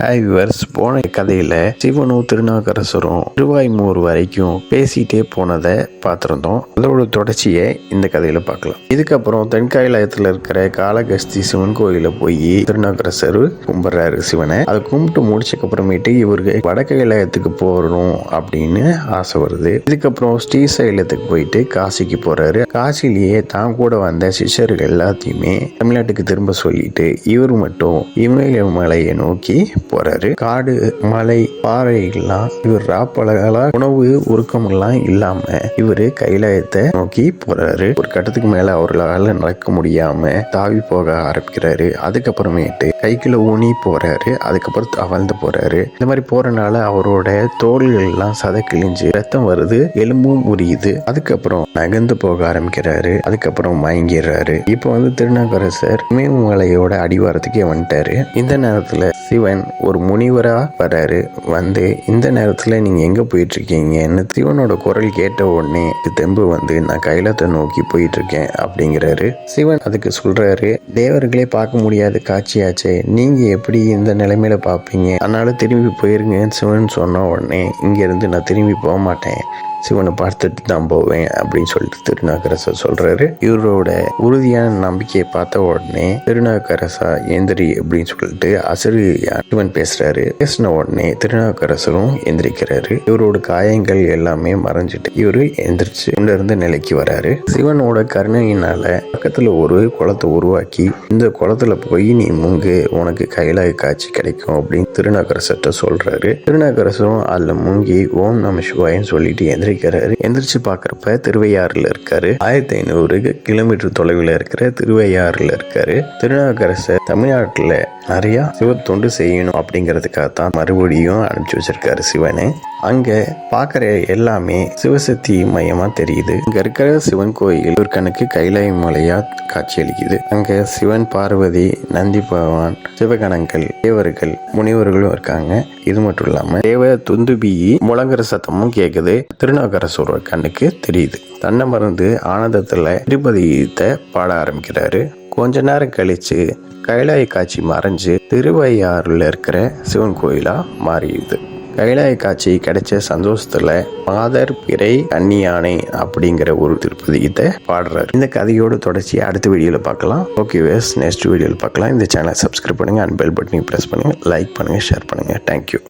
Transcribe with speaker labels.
Speaker 1: Hi viewers போன கதையில் சிவனும் திருநாகரசரும் திருவாய்மூர் வரைக்கும் பேசிட்டே போனதை பார்த்துருந்தோம். அதோட தொடர்ச்சியை இந்த கதையில் பார்க்கலாம். இதுக்கப்புறம் தென்காயிலயத்தில் இருக்கிற காலகஸ்தி சிவன் கோயிலில் போய் திருநாகரசர் கும்பிட்றாரு சிவனை. அதை கும்பிட்டு முடிச்சக்கப்புறமேட்டு இவருக்கு வடக்கைலாயத்துக்கு போகணும் அப்படின்னு ஆசை வருது. இதுக்கப்புறம் ஸ்ரீசைலத்துக்கு போயிட்டு காசிக்கு போறாரு. காசிலேயே தான் கூட வந்த சிஷ்யர்கள் எல்லாத்தையுமே தமிழ்நாட்டுக்கு திரும்ப சொல்லிட்டு இவர் மட்டும் இமயமலையை நோக்கி போறாரு. காடு மலை பாறைகள்லாம் இவர் ராப்பழகளா உணவு உருக்கமெல்லாம் இல்லாம இவரு கைலாயத்தை நோக்கி போறாரு. ஒரு கட்டத்துக்கு மேல அவர்களால நடக்க முடியாம தாவி போக ஆரம்பிக்கிறாரு. அதுக்கப்புறமேட்டு கைக்குள்ள ஊனி போறாரு. அதுக்கப்புறம் தவழ்ந்து போறாரு. இந்த மாதிரி போறனால அவரோட தோள்கள் எல்லாம் சதை கிழிஞ்சு ரத்தம் வருது எலும்பும் உரியுது. அதுக்கப்புறம் நகர்ந்து போக ஆரம்பிக்கிறாரு. அதுக்கப்புறம் மயங்கிடுறாரு இப்போ வந்து திருநாகரசர் இமயமலையோட அடிவாரத்துக்கே வந்துட்டாரு. இந்த நேரத்துல சிவன் ஒரு முனிவராக வராரு. வந்து இந்த நேரத்தில் நீங்கள் எங்கே போயிட்டுருக்கீங்கன்னு சிவனோட குரல் கேட்ட உடனே தெம்பு வந்து நான் கைலாத்தை நோக்கி போயிட்டுருக்கேன் அப்படிங்கிறாரு. சிவன் அதுக்கு சொல்கிறாரு தேவர்களே பார்க்க முடியாத காட்சியாச்சே. நீங்கள் எப்படி இந்த நிலைமையில பார்ப்பீங்க? அதனால் திரும்பி போயிருங்கன்னு சிவன் சொன்ன உடனே இங்கேருந்து நான் திரும்பி போக மாட்டேன். சிவனை பார்த்துட்டு தான் போவேன் அப்படின்னு சொல்லிட்டு திருநாக்கரசர் சொல்றாரு. இவரோட உறுதியான நம்பிக்கையை பார்த்த உடனே திருநாக்கரசா எந்திரி அப்படின்னு சொல்லிட்டு அசரியா சிவன் பேசுறாரு. பேசின உடனே திருநாக்கரசரும் எந்திரிக்கிறாரு. இவரோட காயங்கள் எல்லாமே மறைஞ்சிட்டு இவரு எந்திரிச்சு கொண்டு இருந்து நிலைக்கு வராரு. சிவனோட கருணையினால பக்கத்துல ஒரு குளத்தை உருவாக்கி இந்த குளத்துல போய் நீ முங்கு உனக்கு கையில காட்சி கிடைக்கும் அப்படின்னு திருநாக்கரசர்கிட்ட சொல்றாரு. திருநாக்கரசரும் அதுல முங்கி ஓம் நம சிவாயன்னு சொல்லிட்டு எந்திரிக்கிறாரு. எந்திரிச்சு பார்க்குறப்ப திருவையாறுல இருக்காரு. ஆயிரத்தி ஐநூறு கிலோமீட்டர் தொலைவில் இருக்கிற திருவையாறுல இருக்காரு. திருநாவுக்கரசர் தமிழ்நாட்டில் நிறையா தொண்டு செய்யணும் அப்படிங்கிறதுக்காக தான் மறுபடியும் அனுப்பிச்சு வச்சிருக்காரு சிவனை. அங்கே பார்க்குற எல்லாமே சிவசக்தி மையமாக தெரியுது. இங்கே இருக்கிற சிவன் கோயில் ஒரு கணக்கு கைலாய மலையா காட்சியளிக்குது அங்கே சிவன் பார்வதி நந்தி பகவான் சிவகணங்கள் தேவர்கள் முனிவர்களும் இருக்காங்க. இது மட்டும் இல்லாமல் தேவ துந்துபி முழங்குற சத்தமும் கேட்குது திருநாகரசோர கண்ணுக்கு தெரியுது. தன்னை மறந்து ஆனந்தத்தில் திருப்பதியத்தை பாட ஆரம்பிக்கிறாரு. கொஞ்ச நேரம் கழிச்சு கைலாய காட்சி மறைஞ்சு திருவையாறுல இருக்கிற சிவன் கோயிலா மாறிடுது. கைலாய காட்சி கிடைச்ச சந்தோஷத்துல மாதர் பிறை கன்னியானை அப்படிங்கிற ஒரு திருப்பதியத்தை பாடுறாரு. இந்த கதையோட தொடர்ச்சி அடுத்த வீடியோவில் பார்க்கலாம். ஓகே வேஸ் நெக்ஸ்ட் வீடியோவில் பார்க்கலாம். இந்த சேனலை சப்ஸ்கிரைப் பண்ணுங்க அண்ட் பெல் பட்டனையும் ப்ரெஸ் பண்ணுங்க லைக் பண்ணுங்க ஷேர் பண்ணுங்க. Thank you